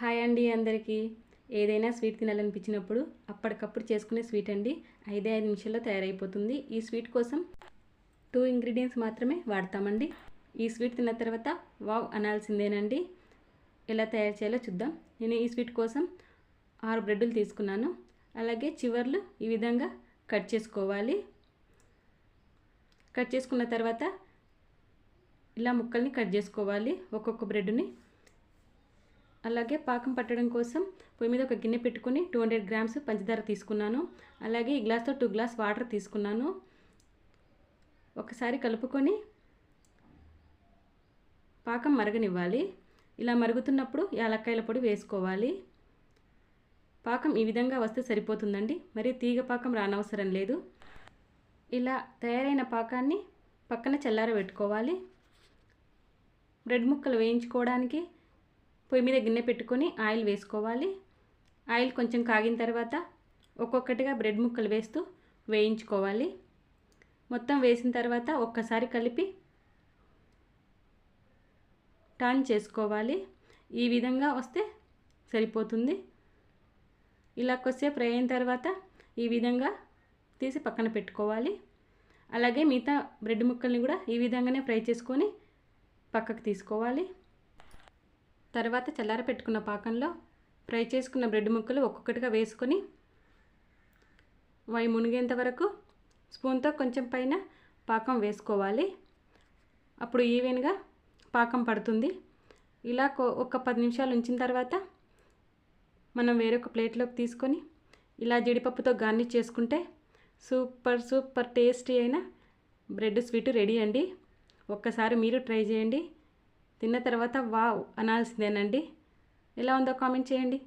Hi అండి అందరికీ. ఏదైనా స్వీట్ తినాలనిపించినప్పుడు అప్పటికప్పుడు చేసుకునే స్వీట్ అండి. ఐదే ఐదు నిమిషాల్లో తయారైపోతుంది. ఈ స్వీట్ కోసం టూ ఇంగ్రీడియంట్స్ మాత్రమే వాడతామండి. ఈ స్వీట్ తిన్న తర్వాత వావ్ అనాల్సిందేనండి. ఎలా తయారు చేయాలో చూద్దాం. నేను ఈ స్వీట్ కోసం ఆరు బ్రెడ్లు తీసుకున్నాను. అలాగే చివర్లు ఈ విధంగా కట్ చేసుకోవాలి. కట్ చేసుకున్న తర్వాత ఇలా ముక్కల్ని కట్ చేసుకోవాలి. ఒక్కొక్క బ్రెడ్ని అలాగే పాకం పట్టడం కోసం పొయ్యి మీద ఒక గిన్నె పెట్టుకొని టూ హండ్రెడ్ గ్రామ్స్ పంచదార తీసుకున్నాను. అలాగే ఈ గ్లాస్తో టూ గ్లాస్ వాటర్ తీసుకున్నాను. ఒకసారి కలుపుకొని పాకం మరగనివ్వాలి. ఇలా మరుగుతున్నప్పుడు యాలక్కాయల పొడి వేసుకోవాలి. పాకం ఈ విధంగా వస్తే సరిపోతుందండి. మరి తీగ పాకం రానవసరం లేదు. ఇలా తయారైన పాకాన్ని పక్కన చల్లారబెట్టుకోవాలి. బ్రెడ్ ముక్కలు వేయించుకోవడానికి పొయ్యి మీద గిన్నె పెట్టుకొని ఆయిల్ వేసుకోవాలి. ఆయిల్ కొంచెం కాగిన తర్వాత ఒక్కొక్కటిగా బ్రెడ్ ముక్కలు వేస్తూ వేయించుకోవాలి. మొత్తం వేసిన తర్వాత ఒక్కసారి కలిపి టర్న్ చేసుకోవాలి. ఈ విధంగా వస్తే సరిపోతుంది. ఇలా కొద్దిసేపు ఫ్రై అయిన తర్వాత ఈ విధంగా తీసి పక్కన పెట్టుకోవాలి. అలాగే మిగతా బ్రెడ్ ముక్కల్ని కూడా ఈ విధంగానే ఫ్రై చేసుకొని పక్కకు తీసుకోవాలి. తర్వాత చల్లార పెట్టుకున్న పాకంలో ఫ్రై చేసుకున్న బ్రెడ్ ముక్కలు ఒక్కొక్కటిగా వేసుకొని వై మునిగేంత వరకు స్పూన్తో కొంచెం పైన పాకం వేసుకోవాలి. అప్పుడు ఈవెన్గా పాకం పడుతుంది. ఇలా ఒక పది నిమిషాలు ఉంచిన తర్వాత మనం వేరొక ప్లేట్లోకి తీసుకొని ఇలా జీడిపప్పుతో గార్నిష్ చేసుకుంటే సూపర్ సూపర్ టేస్టీ అయిన బ్రెడ్ స్వీట్ రెడీ అండి. ఒక్కసారి మీరు ట్రై చేయండి. తిన్న తర్వాత వావ్ అనాల్సిందేనండి. ఎలా ఉందో కామెంట్ చేయండి.